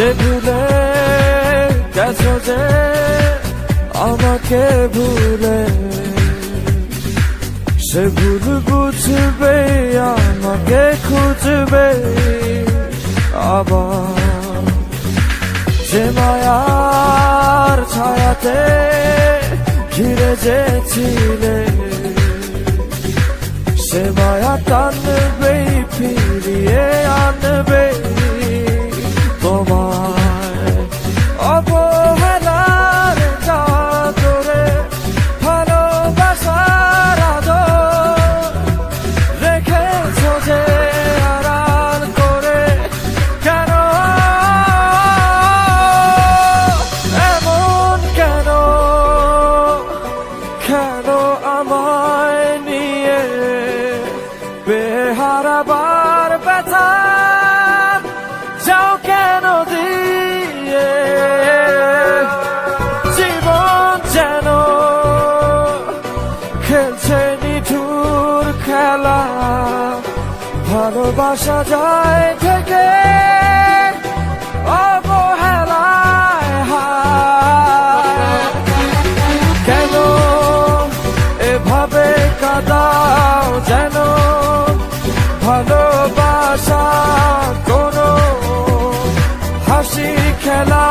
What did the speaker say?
সে ভুলে গেছো যে আমাকে ভুলে। সে ভুল বুঝবে, আমাকে খুঁজবে আবার। সে মায়ার ছায়াতে ঘিরে যেছিলে সে মায়া টানবে বেহারাবার ব্যথা যাও কেন দিয়ে? জীবন যেন খেলছে নিঠুর খেলা, ভালোবাসা যায় থেকে অবহেলায় কেন এভাবে কাদাও যেন? ভালোবাসা কোনো হাসি খেলা